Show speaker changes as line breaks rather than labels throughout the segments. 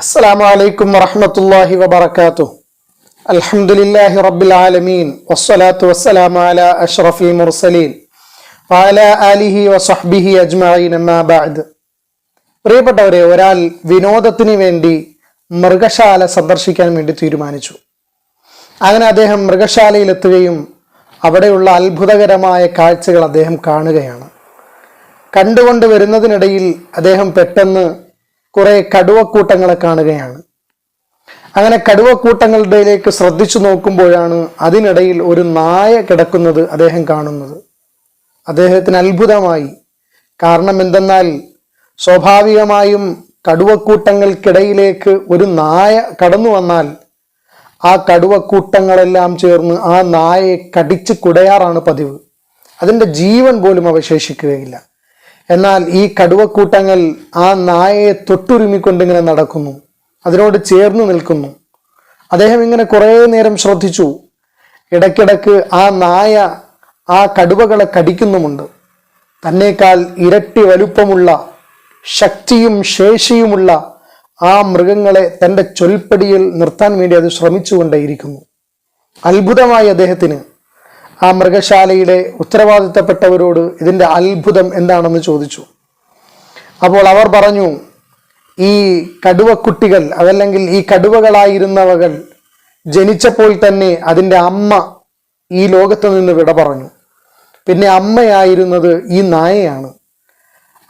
السلام عليكم ورحمة الله وبركاته الحمد لله رب العالمين والصلاة والسلام على أشرف المرسلين وعلى آله وصحبه أجمعين ما بعد പ്രിയപ്പെട്ടവരെ ഒരാൾ വിനോദത്തിന് വേണ്ടി മൃഗശാല സന്ദർശിക്കാൻ വേണ്ടി തീരുമാനിച്ചു അങ്ങനെ അദ്ദേഹം മൃഗശാലയിലെത്തുകയും അവിടെയുള്ള അത്ഭുതകരമായ കാഴ്ചകൾ അദ്ദേഹം കാണുകയാണ് കണ്ടുകൊണ്ട് വരുന്നതിനിടയിൽ അദ്ദേഹം പെട്ടെന്ന് കുറെ കടുവക്കൂട്ടങ്ങളെ കാണുകയാണ്. അങ്ങനെ കടുവക്കൂട്ടങ്ങളുടെയിലേക്ക് ശ്രദ്ധിച്ചു നോക്കുമ്പോഴാണ് അതിനിടയിൽ ഒരു നായ കിടക്കുന്നത് അദ്ദേഹം കാണുന്നത്. അദ്ദേഹത്തിന് അത്ഭുതമായി. കാരണം എന്തെന്നാൽ സ്വാഭാവികമായും കടുവക്കൂട്ടങ്ങൾക്കിടയിലേക്ക് ഒരു നായ കടന്നു വന്നാൽ ആ കടുവക്കൂട്ടങ്ങളെല്ലാം ചേർന്ന് ആ നായയെ കടിച്ച് കുടയാറാണ് പതിവ്. അതിന്റെ ജീവൻ പോലും അവശേഷിക്കുകയില്ല. എന്നാൽ ഈ കടുവക്കൂട്ടങ്ങൾ ആ നായയെ തൊട്ടുരുമിക്കൊണ്ടിങ്ങനെ നടക്കുന്നു. അതിനോട് ചേർന്ന് നിൽക്കുന്നു. അദ്ദേഹം ഇങ്ങനെ കുറേ നേരം ശ്രദ്ധിച്ചു. ഇടയ്ക്കിടയ്ക്ക് ആ നായ ആ കടുവകളെ കടിക്കുന്നുമുണ്ട്. തന്നേക്കാൾ ഇരട്ടി വലുപ്പമുള്ള ശക്തിയും ശേഷിയുമുള്ള ആ മൃഗങ്ങളെ തന്റെ ചൊൽപ്പടിയിൽ നിർത്താൻ വേണ്ടി അത് ശ്രമിച്ചുകൊണ്ടേയിരിക്കുന്നു. അത്ഭുതമായി അദ്ദേഹത്തിന് ആ മൃഗശാലയുടെ ഉത്തരവാദിത്തപ്പെട്ടവരോട് ഇതിന്റെ അത്ഭുതം എന്താണെന്ന് ചോദിച്ചു. അപ്പോൾ അവർ പറഞ്ഞു ഈ കടുവക്കുട്ടികൾ അതല്ലെങ്കിൽ ഈ കടുവകളായിരുന്നവകൾ ജനിച്ചപ്പോൾ തന്നെ അതിന്റെ അമ്മ ഈ ലോകത്ത് നിന്ന് വിട പറഞ്ഞു. പിന്നെ അമ്മയായിരുന്നത് ഈ നായയാണ്.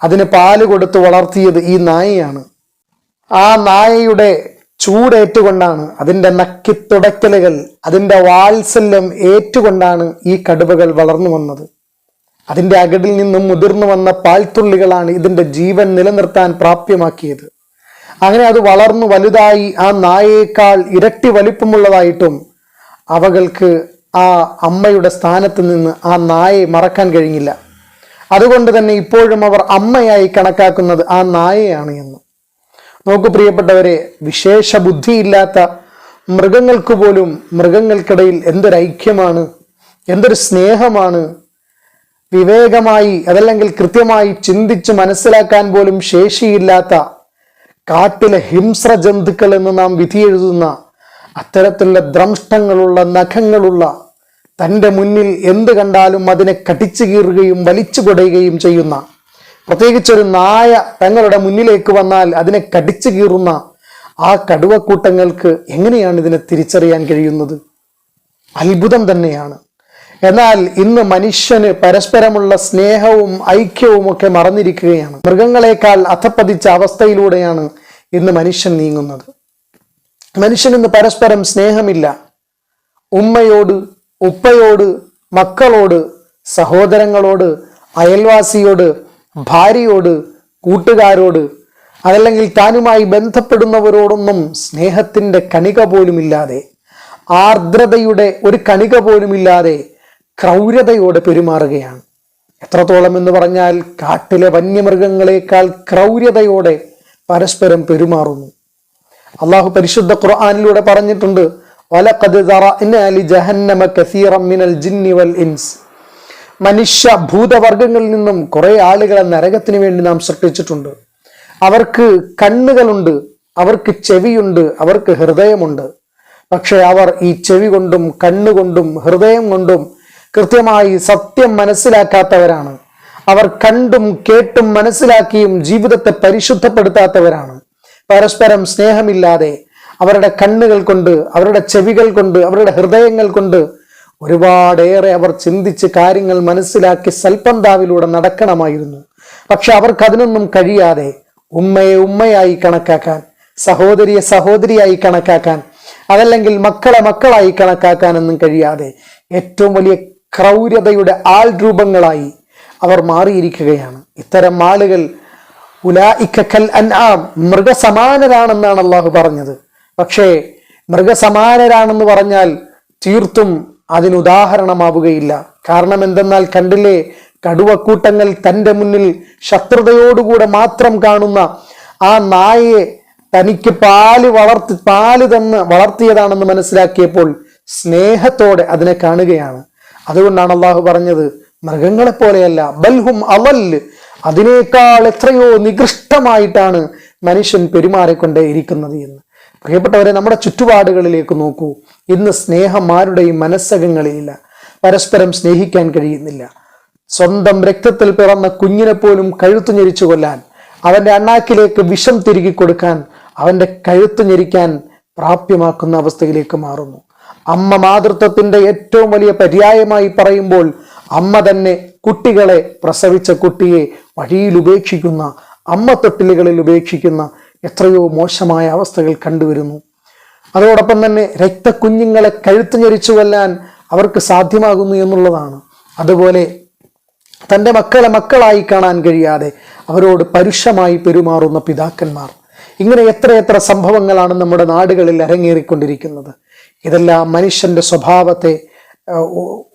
അതിന് പാൽ കൊടുത്ത് വളർത്തിയത് ഈ നായയാണ്. ആ നായയുടെ ചൂടേറ്റുകൊണ്ടാണ് അതിന്റെ നക്കിത്തുടയ്ക്കലുകൾ അതിന്റെ വാത്സല്യം ഏറ്റുകൊണ്ടാണ് ഈ കടുവകൾ വളർന്നു വന്നത്. അതിന്റെ അകടിൽ നിന്നും മുതിർന്നു വന്ന പാൽത്തുള്ളികളാണ് ഇതിന്റെ ജീവൻ നിലനിർത്താൻ പ്രാപ്യമാക്കിയത്. അങ്ങനെ അത് വളർന്നു വലുതായി ആ നായയേക്കാൾ ഇരട്ടി വലിപ്പമുള്ളതായിട്ടും അവകൾക്ക് ആ അമ്മയുടെ സ്ഥാനത്ത് നിന്ന് ആ നായയെ മറക്കാൻ കഴിഞ്ഞില്ല. അതുകൊണ്ട് തന്നെ ഇപ്പോഴും അവർ അമ്മയായി കണക്കാക്കുന്നത് ആ നായയാണ് എന്ന്. നോക്കൂ പ്രിയപ്പെട്ടവരെ വിശേഷ ബുദ്ധിയില്ലാത്ത മൃഗങ്ങൾക്ക് പോലും മൃഗങ്ങൾക്കിടയിൽ എന്തൊരു ഐക്യമാണ് എന്തൊരു സ്നേഹമാണ്. വിവേകമായി അതല്ലെങ്കിൽ കൃത്യമായി ചിന്തിച്ച് മനസ്സിലാക്കാൻ പോലും ശേഷിയില്ലാത്ത കാട്ടിലെ ഹിംസ്ര ജന്തുക്കൾ എന്ന് നാം വിധിയെഴുതുന്ന അത്തരത്തിലുള്ള ദ്രംഷ്ടങ്ങളുള്ള നഖങ്ങളുള്ള തന്റെ മുന്നിൽ എന്ത് കണ്ടാലും അതിനെ കടിച്ചു കീറുകയും വലിച്ചു കൊടയുകയും ചെയ്യുന്ന പ്രത്യേകിച്ചൊരു നായ തങ്ങളുടെ മുന്നിലേക്ക് വന്നാൽ അതിനെ കടിച്ചു കീറുന്ന ആ കടുവക്കൂട്ടങ്ങൾക്ക് എങ്ങനെയാണ് ഇതിനെ തിരിച്ചറിയാൻ കഴിയുന്നത്? അത്ഭുതം തന്നെയാണ്. എന്നാൽ ഇന്ന് മനുഷ്യന് പരസ്പരമുള്ള സ്നേഹവും ഐക്യവും ഒക്കെ മറന്നിരിക്കുകയാണ്. മൃഗങ്ങളെക്കാൾ അധപ്പതിച്ച അവസ്ഥയിലൂടെയാണ് ഇന്ന് മനുഷ്യൻ നീങ്ങുന്നത്. മനുഷ്യൻ ഇന്ന് പരസ്പരം സ്നേഹമില്ല. ഉമ്മയോട് ഉപ്പയോട് മക്കളോട് സഹോദരങ്ങളോട് അയൽവാസിയോട് ഭാര്യയോട് കൂട്ടുകാരോട് അതല്ലെങ്കിൽ താനുമായി ബന്ധപ്പെടുന്നവരോടൊന്നും സ്നേഹത്തിന്റെ കണിക പോലുമില്ലാതെ ആർദ്രതയുടെ ഒരു കണിക പോലുമില്ലാതെ ക്രൗര്യതയോടെ പെരുമാറുകയാണ്. എത്രത്തോളം എന്ന് പറഞ്ഞാൽ കാട്ടിലെ വന്യമൃഗങ്ങളെക്കാൾ ക്രൗര്യതയോടെ പരസ്പരം പെരുമാറുന്നു. അള്ളാഹു പരിശുദ്ധ ഖുർആാനിലൂടെ പറഞ്ഞിട്ടുണ്ട് മിനൽ ജിന്നി വൽ ഇൻസ്. മനുഷ്യ ഭൂതവർഗങ്ങളിൽ നിന്നും കുറേ ആളുകളെ നരകത്തിന് വേണ്ടി നാം സൃഷ്ടിച്ചിട്ടുണ്ട്. അവർക്ക് കണ്ണുകളുണ്ട് അവർക്ക് ചെവിയുണ്ട് അവർക്ക് ഹൃദയമുണ്ട്. പക്ഷെ അവർ ഈ ചെവി കൊണ്ടും കണ്ണുകൊണ്ടും ഹൃദയം കൊണ്ടും കൃത്യമായി സത്യം മനസ്സിലാക്കാത്തവരാണ്. അവർ കണ്ടും കേട്ടും മനസ്സിലാക്കിയും ജീവിതത്തെ പരിശുദ്ധപ്പെടുത്താത്തവരാണ്. പരസ്പരം സ്നേഹമില്ലാതെ അവരുടെ കണ്ണുകൾ കൊണ്ട് അവരുടെ ചെവികൾ കൊണ്ട് അവരുടെ ഹൃദയങ്ങൾ കൊണ്ട് ഒരുപാടേറെ അവർ ചിന്തിച്ച് കാര്യങ്ങൾ മനസ്സിലാക്കി സൽപന്താവിലൂടെ നടക്കണമായിരുന്നു. പക്ഷെ അവർക്ക് അതിനൊന്നും കഴിയാതെ ഉമ്മയെ ഉമ്മയായി കണക്കാക്കാൻ സഹോദരിയെ സഹോദരിയായി കണക്കാക്കാൻ അതല്ലെങ്കിൽ മക്കളെ മക്കളായി കണക്കാക്കാനൊന്നും കഴിയാതെ ഏറ്റവും വലിയ ക്രൗര്യതയുടെ ആൾ രൂപങ്ങളായി അവർ മാറിയിരിക്കുകയാണ്. ഇത്തരം ആളുകൾ ഉലായിക്കൽ അൻആം മൃഗസമാനരാണെന്നാണ് അള്ളാഹു പറഞ്ഞത്. പക്ഷേ മൃഗസമാനരാണെന്ന് പറഞ്ഞാൽ തീർത്തും അതിനുദാഹരണമാവുകയില്ല. കാരണം എന്തെന്നാൽ കണ്ടില്ലേ കടുവക്കൂട്ടങ്ങൾ തന്റെ മുന്നിൽ ശത്രുതയോടുകൂടെ മാത്രം കാണുന്ന ആ നായയെ തനിക്ക് പാൽ വളർത്തി പാൽ തന്ന് വളർത്തിയതാണെന്ന് മനസ്സിലാക്കിയപ്പോൾ സ്നേഹത്തോടെ അതിനെ കാണുകയാണ്. അതുകൊണ്ടാണ് അള്ളാഹു പറഞ്ഞത് മൃഗങ്ങളെ പോലെയല്ല ബൽഹും അവൽ അതിനേക്കാൾ എത്രയോ നികൃഷ്ടമായിട്ടാണ് മനുഷ്യൻ പെരുമാറിക്കൊണ്ടേ ഇരിക്കുന്നത് എന്ന്. പ്രിയപ്പെട്ടവരെ നമ്മുടെ ചുറ്റുപാടുകളിലേക്ക് നോക്കൂ. ഇന്ന് സ്നേഹം ആരുടെയും മനസ്സകങ്ങളിലില്ല. പരസ്പരം സ്നേഹിക്കാൻ കഴിയുന്നില്ല. സ്വന്തം രക്തത്തിൽ പിറന്ന കുഞ്ഞിനെ പോലും കഴുത്തു ഞെരിച്ചു കൊല്ലാൻ അവന്റെ അണ്ണാക്കിലേക്ക് വിഷം തിരികെ കൊടുക്കാൻ അവന്റെ കഴുത്തു ഞെരിക്കാൻ പ്രാപ്യമാക്കുന്ന അവസ്ഥയിലേക്ക് മാറുന്നു. അമ്മ മാതൃത്വത്തിന്റെ ഏറ്റവും വലിയ പര്യായമായി പറയുമ്പോൾ അമ്മ തന്നെ കുട്ടികളെ പ്രസവിച്ച കുട്ടിയെ വഴിയിൽ ഉപേക്ഷിക്കുന്ന അമ്മ തൊട്ടിലുകളിൽ ഉപേക്ഷിക്കുന്ന എത്രയോ മോശമായ അവസ്ഥകൾ കണ്ടുവരുന്നു. അതോടൊപ്പം തന്നെ രക്തക്കുഞ്ഞുങ്ങളെ കഴുത്ത് ഞെരിച്ചു കൊല്ലാൻ അവർക്ക് സാധ്യമാകുന്നു എന്നുള്ളതാണ്. അതുപോലെ തന്റെ മക്കളെ മക്കളായി കാണാൻ കഴിയാതെ അവരോട് പരുഷമായി പെരുമാറുന്ന പിതാക്കന്മാർ. ഇങ്ങനെ എത്രയെത്ര സംഭവങ്ങളാണ് നമ്മുടെ നാടുകളിൽ അരങ്ങേറിക്കൊണ്ടിരിക്കുന്നത്. ഇതെല്ലാം മനുഷ്യന്റെ സ്വഭാവത്തെ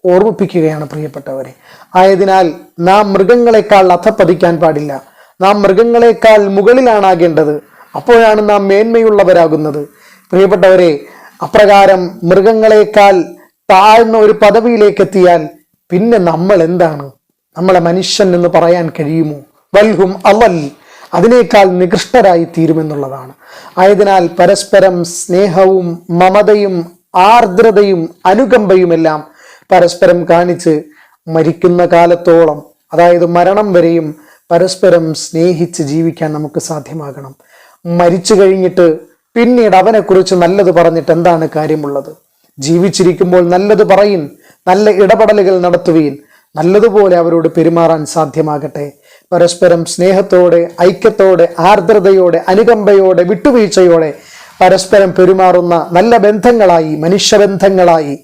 ഓർമ്മിപ്പിക്കുകയാണ് പ്രിയപ്പെട്ടവരെ. ആയതിനാൽ നാം മൃഗങ്ങളെക്കാൾ അധപ്പതിക്കാൻ പാടില്ല. നാം മൃഗങ്ങളെക്കാൾ മുകളിലാണാകേണ്ടത്. അപ്പോഴാണ് നാം മേന്മയുള്ളവരാകുന്നത്. പ്രിയപ്പെട്ടവരെ അപ്രകാരം മൃഗങ്ങളെക്കാൾ താഴ്ന്ന ഒരു പദവിയിലേക്ക് എത്തിയാൽ പിന്നെ നമ്മൾ എന്താണ്? നമ്മളെ മനുഷ്യൻ എന്ന് പറയാൻ കഴിയുമോ? വൽഹും അവൽ. അതിനേക്കാൾ നികൃഷ്ടരായി തീരുമെന്നുള്ളതാണ് ആയതിനാൽ പരസ്പരം സ്നേഹവും മമതയും ആർദ്രതയും അനുകമ്പയുമെല്ലാം പരസ്പരം കാണിച്ച് മരിക്കുന്ന കാലത്തോളം അതായത് മരണം വരെയും പരസ്പരം സ്നേഹിച്ച് ജീവിക്കാൻ നമുക്ക് സാധ്യമാകണം. മരിച്ചു കഴിഞ്ഞിട്ട് പിന്നീട് അവനെക്കുറിച്ച് നല്ലത് പറഞ്ഞിട്ട് എന്താണ് കാര്യമുള്ളത്? ജീവിച്ചിരിക്കുമ്പോൾ നല്ലത് പറയിൻ നല്ല ഇടപെടലുകൾ നടത്തുകയും നല്ലതുപോലെ അവരോട് പെരുമാറാൻ സാധ്യമാകട്ടെ. പരസ്പരം സ്നേഹത്തോടെ ഐക്യത്തോടെ ആർദ്രതയോടെ അനുകമ്പയോടെ വിട്ടുവീഴ്ചയോടെ പരസ്പരം പെരുമാറുന്ന നല്ല ബന്ധങ്ങളായി മനുഷ്യബന്ധങ്ങളായി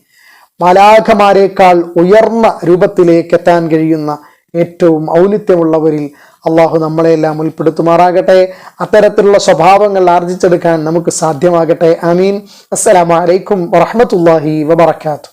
മാലാഖമാരെക്കാൾ ഉയർന്ന രൂപത്തിലേക്ക് എത്താൻ കഴിയുന്ന ഏറ്റവും ഔന്നിത്യമുള്ളവരിൽ അള്ളാഹു നമ്മളെല്ലാം ഉൾപ്പെടുത്തുമാറാകട്ടെ. അത്തരത്തിലുള്ള സ്വഭാവങ്ങൾ ആർജിച്ചെടുക്കാൻ നമുക്ക് സാധ്യമാകട്ടെ. അമീൻ അസ്സലാമലൈക്കും വറഹമത്തല്ലാഹി വബർക്കാത്തു